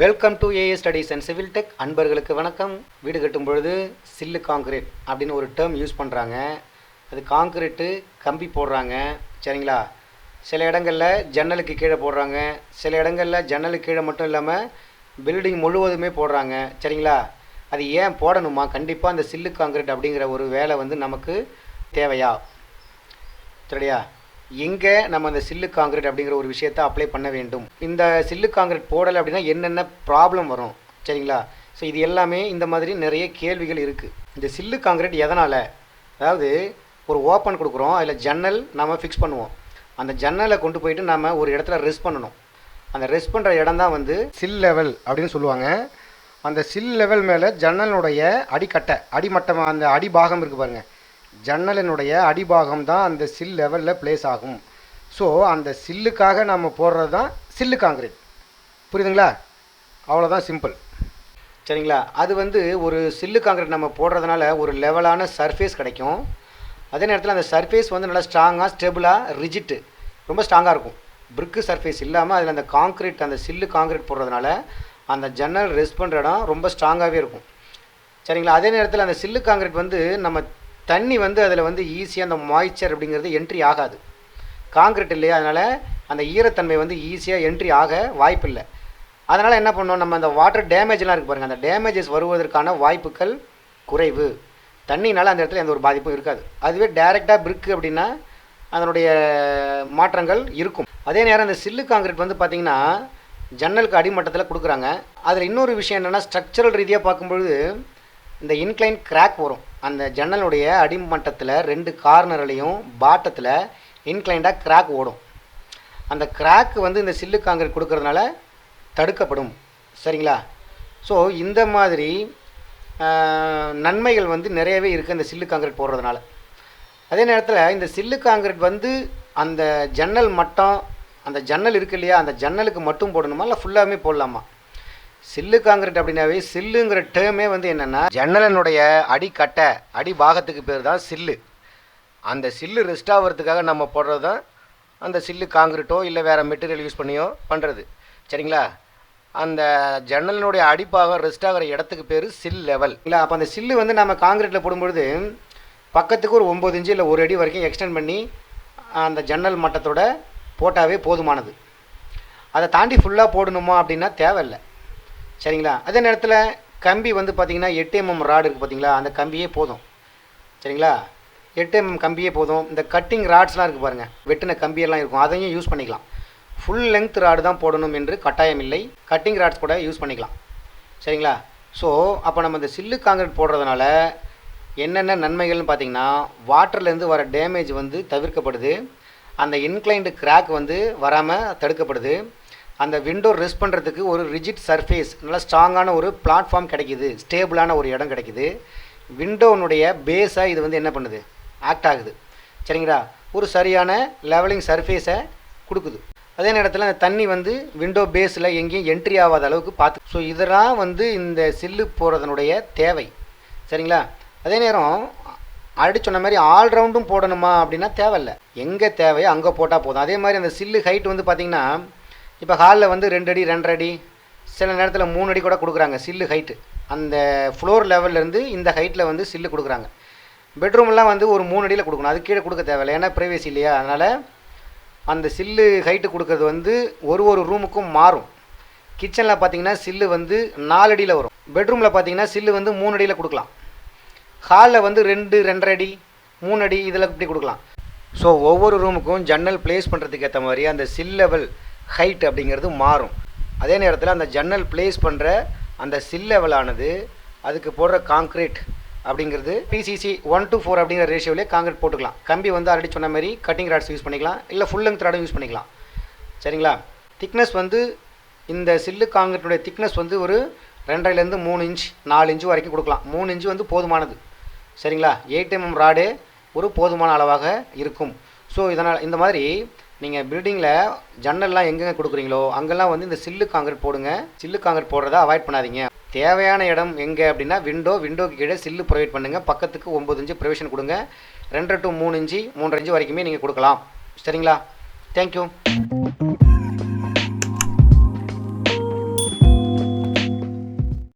Welcome to AA studies and civil tech அன்பர்களுக்கு வணக்கம். வீடு கட்டும் பொழுது சில்லு காங்கிரீட் அப்படின்னு ஒரு டேர்ம் யூஸ் பண்ணுறாங்க அது காங்கிரீட்டு கம்பி போடுறாங்க. சரிங்களா? சில இடங்களில் ஜன்னலுக்கு கீழே போடுறாங்க. சில இடங்களில் ஜன்னலுக்கு கீழே மட்டும் இல்லாமல் பில்டிங் முழுவதுமே போடுறாங்க. சரிங்களா? அது ஏன் போடணுமா? கண்டிப்பாக அந்த சில்லு காங்கிரீட் அப்படிங்கிற ஒரு வேலை வந்து நமக்கு தேவையா? சரியா? எங்கே நம்ம அந்த சில்லு காங்கிரீட் அப்படிங்கிற ஒரு விஷயத்தை அப்ளை பண்ண வேண்டும்? இந்த சில்லு காங்கிரீட் போடலை அப்படின்னா என்னென்ன ப்ராப்ளம் வரும்? சரிங்களா? ஸோ இது எல்லாமே இந்த மாதிரி நிறைய கேள்விகள் இருக்குது இந்த சில்லு காங்கிரீட் எதனால்? அதாவது ஒரு ஓப்பன் கொடுக்குறோம் அதில் ஜன்னல் நம்ம ஃபிக்ஸ் பண்ணுவோம். அந்த ஜன்னலை கொண்டு போயிட்டு நம்ம ஒரு இடத்துல ரெஸ்ட் பண்ணணும். அந்த ரெஸ்ட் பண்ணுற இடம் தான் வந்து சில் லெவல் அப்படின்னு சொல்லுவாங்க. அந்த சில் லெவல் மேலே ஜன்னலுடைய அடிக்கட்டை அடிமட்டம் அந்த அடிபாகம் இருக்குது பாருங்கள் ஜன்னலினுடைய அடிபாகம் தான் அந்த சில் லெவலில் ப்ளேஸ் ஆகும். ஸோ அந்த சில்லுக்காக நம்ம போடுறது தான் சில்லு காங்கிரீட் புரியுதுங்களா? அவ்வளோதான் சிம்பிள் சரிங்களா? அது வந்து ஒரு சில்லு காங்கிரீட் நம்ம போடுறதுனால ஒரு லெவலான சர்ஃபேஸ் கிடைக்கும். அதே நேரத்தில் அந்த சர்ஃபேஸ் வந்து நல்லா ஸ்ட்ராங்காக ஸ்டெபிளாக ரிஜிட்டு ரொம்ப ஸ்ட்ராங்காக இருக்கும். பிரிக்கு சர்ஃபேஸ் இல்லாமல் அதில் அந்த காங்க்ரீட் அந்த சில்லு காங்கிரீட் போடுறதுனால அந்த ஜன்னல் ரெஸ்ட் பண்ணுற இடம் ரொம்ப ஸ்ட்ராங்காகவே இருக்கும். சரிங்களா? அதே நேரத்தில் அந்த சில்லு காங்கிரீட் வந்து நம்ம தண்ணி வந்து அதில் வந்து ஈஸியாக அந்த மாய்ச்சர் அப்படிங்கிறது என்ட்ரி ஆகாது. காங்கிரீட் இல்லையா? அதனால் அந்த ஈரத்தன்மை வந்து ஈஸியாக என்ட்ரி ஆக வாய்ப்பில்லை. அதனால் என்ன பண்ணோம் நம்ம அந்த வாட்டர் டேமேஜ்லாம் இருக்குது பாருங்கள் அந்த டேமேஜஸ் வருவதற்கான வாய்ப்புகள் குறைவு. தண்ணினால் அந்த இடத்துல எந்த ஒரு பாதிப்பும் இருக்காது. அதுவே டைரெக்டாக பிரிக்கு அப்படின்னா அதனுடைய மாற்றங்கள் இருக்கும். அதே நேரம் அந்த சில்லு காங்கிரீட் வந்து பார்த்திங்கன்னா ஜன்னலுக்கு அடிமட்டத்தில் கொடுக்குறாங்க. அதில் இன்னொரு விஷயம் என்னென்னா ஸ்ட்ரக்சரல் ரீதியாக பார்க்கும்பொழுது இந்த இன்க்ளைன் கிராக் வரும். அந்த ஜன்னலுடைய அடிமட்டத்தில் ரெண்டு கார்னர்லேயும் பாட்டத்தில் இன்க்ளைண்டாக கிராக் ஓடும். அந்த கிராக் வந்து இந்த சில்லு காங்கிரீட் கொடுக்கறதுனால தடுக்கப்படும். சரிங்களா? ஸோ இந்த மாதிரி நன்மைகள் வந்து நிறையவே இருக்குது இந்த சில்லு காங்கிரீட் போடுறதுனால. அதே நேரத்தில் இந்த சில்லு காங்கிரீட் வந்து அந்த ஜன்னல் மட்டம் அந்த ஜன்னல் இருக்கு இல்லையா? அந்த ஜன்னலுக்கு மட்டும் போடணுமா? இல்லை ஃபுல்லாகவே போடலாமா? சில்லு காங்கிரீட் அப்படின்னாவே சில்லுங்கிற டேர்மே வந்து என்னென்னா ஜன்னலனுடைய அடிக்கட்டை அடி பாகத்துக்கு பேர் தான் சில்லு. அந்த சில்லு ரெஸ்ட் ஆகிறதுக்காக நம்ம போடுறது தான் அந்த சில்லு காங்கிரீட்டோ இல்லை வேறு மெட்டீரியல் யூஸ் பண்ணியோ பண்ணுறது சரிங்களா? அந்த ஜன்னலினுடைய அடிப்பாகம் ரெஸ்ட் ஆகிற இடத்துக்கு பேர் சில் லெவல் இல்லை அப்போ அந்த சில்லு வந்து நம்ம காங்கிரீட்டில் போடும்பொழுது பக்கத்துக்கு ஒரு ஒம்பது இன்ச்சு இல்லை ஒரு அடி வரைக்கும் எக்ஸ்டெண்ட் பண்ணி அந்த ஜன்னல் மட்டத்தோட போட்டாவே போதுமானது. அதை தாண்டி ஃபுல்லாக போடணுமா அப்படின்னா தேவையில்லை. சரிங்களா? அதே நேரத்தில் கம்பி வந்து பார்த்திங்கன்னா எட்டு எம்எம் ராடு இருக்குது பார்த்தீங்களா அந்த கம்பியே போதும். சரிங்களா? எட்டு எம்எம் கம்பியே போதும். இந்த கட்டிங் ராட்ஸ்லாம் இருக்குது பாருங்கள் வெட்டின கம்பியெல்லாம் இருக்கும். அதையும் யூஸ் பண்ணிக்கலாம். ஃபுல் லெங்த் ராடு தான் போடணும் என்று கட்டாயம் இல்லை. கட்டிங் ராட்ஸ் கூட யூஸ் பண்ணிக்கலாம். சரிங்களா? ஸோ அப்போ நம்ம இந்த சில்லு காங்கிரீட் போடுறதுனால என்னென்ன நன்மைகள்னு பார்த்தீங்கன்னா வாட்டர்லேருந்து வர டேமேஜ் வந்து தவிர்க்கப்படுது. அந்த இன்க்ளைண்டு கிராக் வந்து வராமல் தடுக்கப்படுது. அந்த விண்டோ ரெஸ்ட் பண்ணுறதுக்கு ஒரு ரிஜிட் சர்ஃபேஸ் நல்லா ஸ்ட்ராங்கான ஒரு பிளாட்ஃபார்ம் கிடைக்குது. ஸ்டேபிளான ஒரு இடம் கிடைக்குது. விண்டோனுடைய பேஸாக இது வந்து என்ன பண்ணுது? ஆக்ட் ஆகுது. சரிங்களா? ஒரு சரியான லெவலிங் சர்ஃபேஸை கொடுக்குது. அதே நேரத்தில் அந்த தண்ணி வந்து விண்டோ பேஸில் எங்கேயும் என்ட்ரி ஆகாத அளவுக்கு பார்த்து ஸோ இதெல்லாம் வந்து இந்த சில்லு போகிறதனுடைய தேவை. சரிங்களா? அதே நேரம் அடி சொன்ன மாதிரி ஆல்ரவுண்டும் போடணுமா அப்படின்னா தேவையில்லை. எங்கே தேவையோ அங்கே போட்டால் போதும். அதே மாதிரி அந்த சில்லு ஹைட் வந்து பார்த்திங்கன்னா இப்போ ஹாலில் வந்து ரெண்டு அடி ரெண்டரை அடி சில நேரத்தில் மூணு அடி கூட கொடுக்குறாங்க சில்லு ஹைட்டு அந்த ஃப்ளோர் லெவல்லேருந்து இந்த ஹைட்டில் வந்து சில்லு கொடுக்குறாங்க. பெட்ரூம்லாம் வந்து ஒரு மூணு அடியில் கொடுக்கணும். அது கீழே கொடுக்க தேவையில்லை. ஏன்னா ப்ரைவேசி இல்லையா? அதனால் அந்த சில்லு ஹைட்டு கொடுக்கறது வந்து ஒரு ஒரு ரூமுக்கும் மாறும். கிச்சனில் பார்த்தீங்கன்னா சில்லு வந்து நாலு அடியில் வரும். பெட்ரூமில் பார்த்தீங்கன்னா சில்லு வந்து மூணு அடியில் கொடுக்கலாம். ஹாலில் வந்து ரெண்டு ரெண்டரை அடி மூணு அடி இதில் இப்படி கொடுக்கலாம். ஸோ ஒவ்வொரு ரூமுக்கும் ஜன்னல் ப்ளேஸ் பண்ணுறதுக்கு ஏற்ற மாதிரி அந்த சில் லெவல் ஹைட் அப்படிங்கிறது மாறும். அதே நேரத்தில் அந்த ஜன்னல் ப்ளேஸ் பண்ணுற அந்த சில் லெவலானது அதுக்கு போடுற காங்க்ரீட் அப்படிங்கிறது பிசிசி ஒன் டு ஃபோர் அப்படிங்கிற ரேஷியோவிலே காங்கிரீட் போட்டுக்கலாம். கம்பி வந்து ஆல்ரெடி சொன்ன மாதிரி கட்டிங் ராட்ஸ் யூஸ் பண்ணிக்கலாம். இல்லை ஃபுல் லெங்க் ராடும் யூஸ் பண்ணிக்கலாம். சரிங்களா? திக்னஸ் வந்து இந்த சில்லு காங்கிரீட்டுடைய திக்னஸ் வந்து ஒரு ரெண்டரைலேருந்து மூணு இன்ச் நாலு இன்ச்சு வரைக்கும் கொடுக்கலாம். மூணு இன்ச்சு வந்து போதுமானது. சரிங்களா? எயிட் எம்எம் ராடே ஒரு போதுமான அளவாக இருக்கும். ஸோ இதனால் இந்த மாதிரி நீங்கள் பில்டிங்கில் ஜன்னல்லாம் எங்கெங்கே கொடுக்குறீங்களோ அங்கெல்லாம் வந்து இந்த சில்லு காங்கிரீட் போடுங்க. சில்லு காங்கிரீட் போடுறதை அவாய்ட் பண்ணாதீங்க. தேவையான இடம் எங்கே அப்படின்னா விண்டோ விண்டோக்கு கீழே சில்லு ப்ரொவைட் பண்ணுங்கள் பக்கத்துக்கு ஒம்பது இன்ச்சு ப்ரொவிஷன் கொடுங்க. ரெண்டரை டு மூணு இன்ச்சு மூன்றரை இன்ச்சு வரைக்குமே நீங்கள் கொடுக்கலாம். சரிங்களா? தேங்க்யூ